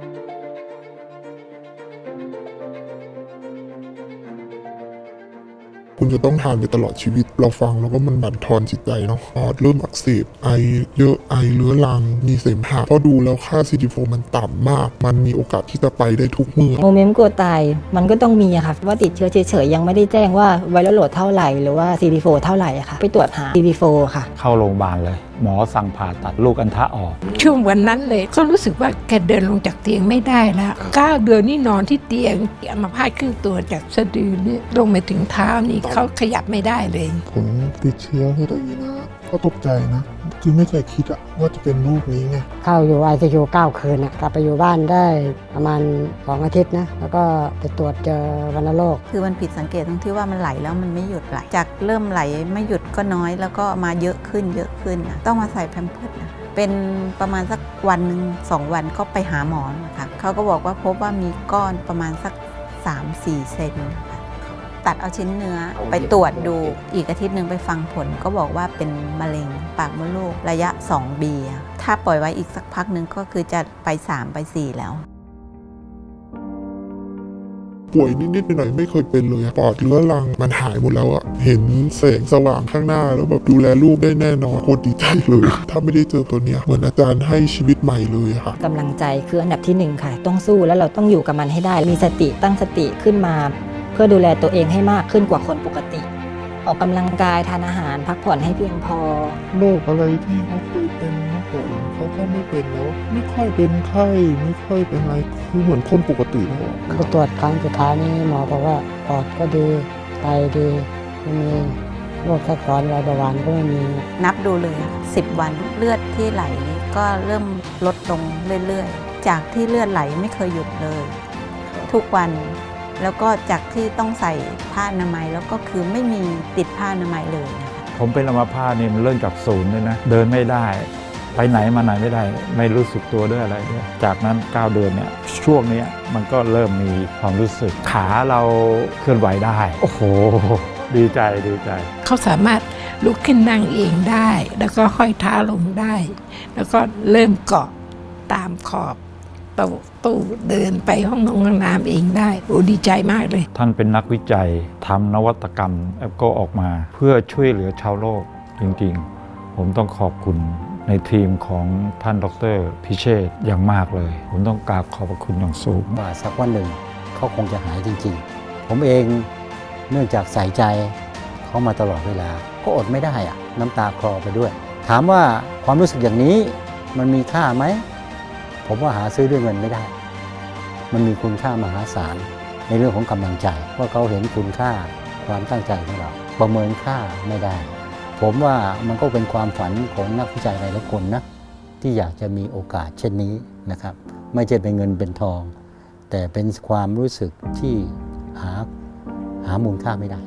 thank you คุณจะต้องทานไปตลอดชีวิต เราฟังแล้วก็มันบั่นทอนจิตใจเนาะปอดเริ่มอักเสบไอเยอะไอเรื้อรังมีเสมหะเพราะดูแล้วค่า CD4 มันต่ำมาก มันมีโอกาสที่จะไปได้ทุกเมื่อโมเมนต์กลัวตายมันก็ต้องมีอะค่ะว่าติดเชื้อเฉยๆยังไม่ได้แจ้งว่าไวรัสโหลดเท่าไหร่หรือว่า CD4 เท่าไหร่อะค่ะไปตรวจหา CD4 ค่ะ เข้าโรงพยาบาลเลย หมอสั่งผ่าตัดลูกอัณฑะออก ช่วงวันนั้นเลยก็รู้สึกว่าแกเดินลงจากเตียงไม่ได้แล้วเก้าเดือนนี่นอนที่เตียงอัมาพาตครึ่งตัวจากสะดือเนี่ยลงไปถึงเท้านี่เขาขยับไม่ได้เลย ผมติดเชื้อคือได้นะก็ตกใจนะ คือไม่เคยคิดอะว่าจะเป็นรูปนี้ไงเข้าอยู่ ICU 9คืนนะกลับไปอยู่บ้านได้ประมาณ2อาทิตย์นะ แล้วก็ไปตรวจเจอวัณโรคคือมันผิดสังเกตตรงที่ว่ามันไหลแล้วมันไม่หยุดไหลจากเริ่มไหลไม่หยุดก็น้อยแล้วก็มาเยอะขึ้นเยอะขึ้นนะต้องมาใส่แพมเพิร์ดนะเป็นประมาณสักวันหนึ่งสองวันก็ไปหาหมอนะคะเขาก็บอกว่าพบว่ามีก้อนประมาณสัก 3-4 เซนนะคะ ตัดเอาชิ้นเนื้อไปตรวจดูอีกอาทิตย์หนึ่งไปฟังผล ก็บอกว่าเป็นมะเร็งปากมดลูกระยะ2ปีอะถ้าปล่อยไว้อีกสักพักหนึ่งก็คือจะไป 3 ไป 4 แล้ว ป่วยนิดๆหน่อยๆไม่เคยเป็นเลยอะปอดเรื้อรังมันหายหมดแล้วอะเห็นแสงสว่างข้างหน้าแล้วแบบดูแลลูกได้แน่นอนโคตรดีใจเลย ถ้าไม่ได้เจอตัวเนี้ยเหมือนอาจารย์ให้ชีวิตใหม่เลยอะค่ะ กำลังใจคืออันดับที่หนึ่งค่ะ ต้องสู้แล้วเราต้องอยู่กับมันให้ได้ มีสติตั้งสติขึ้นมาเพื่อดูแลตัวเองให้มากขึ้นกว่าคนปกติ ออกกำลังกายทานอาหารพักผ่อนให้เพียงพอ โรคอะไรที่เขาเคยเป็นเมื่อก่อนเขาก็ไม่เป็นแล้วไม่ค่อยเป็นไข้ไม่ค่อยเป็นอะไรคือเหมือนคนปกติแล้วอะไปตรวจครั้งสุดท้ายนี้หมอบอกว่าปอดก็ดีไตดีไม่มีโรคแทรกซ้อนอะไรเบาหวานก็ไม่มีนับดูเลยอะ10 วันเลือดที่ไหลก็เริ่มลดลงเรื่อยๆ จากที่เลือดไหลไม่เคยหยุดเลย ทุกวัน แล้วก็จากที่ต้องใส่ผ้าอนามัยแล้วก็คือไม่มีติดผ้าอนามัยเลยนะคะผมเป็นอัมพาตนี่มันเริ่มจากศูนย์เลยนะ เดินไม่ได้ ไปไหนมาไหนไม่ได้ ไม่รู้สึกตัวด้วยอะไรด้วยจากนั้น 9 เดือนเนี่ยช่วงเนี้ยมันก็เริ่มมีความรู้สึกขาเราเคลื่อนไหวได้ โอ้โห ดีใจดีใจ เขาสามารถลุกขึ้นนั่งเองได้ แล้วก็ห้อยเท้าลงได้ แล้วก็เริ่มเกาะตามขอบ ตู้ตู้เดินไปห้องนงห้องน้ำเองได้โอ้ดีใจมากเลย ท่านเป็นนักวิจัยทำนวัตกรรมแอปโกออกมา เพื่อช่วยเหลือชาวโลกจริงๆ ผมต้องขอบคุณในทีมของท่านดรพิเชษฐ์อย่างมากเลย ผมต้องกราบขอบพระคุณอย่างสูง ว่าสักวันหนึ่งเขาคงจะหายจริงๆ ผมเองเนื่องจากใส่ใจเขามาตลอดเวลา ก็อดไม่ได้อะน้ำตาคลอไปด้วย ถามว่าความรู้สึกอย่างนี้มันมีค่าไหม ผมว่าหาซื้อด้วยเงินไม่ได้ มันมีคุณค่ามหาศาลในเรื่องของกำลังใจ ว่าเขาเห็นคุณค่าความตั้งใจของเรา ประเมินค่าไม่ได้ ผมว่ามันก็เป็นความฝันของนักวิจัยหลายคนนะที่อยากจะมีโอกาสเช่นนี้นะครับ ไม่ใช่เป็นเงินเป็นทอง แต่เป็นความรู้สึกที่หาหามูลค่าไม่ได้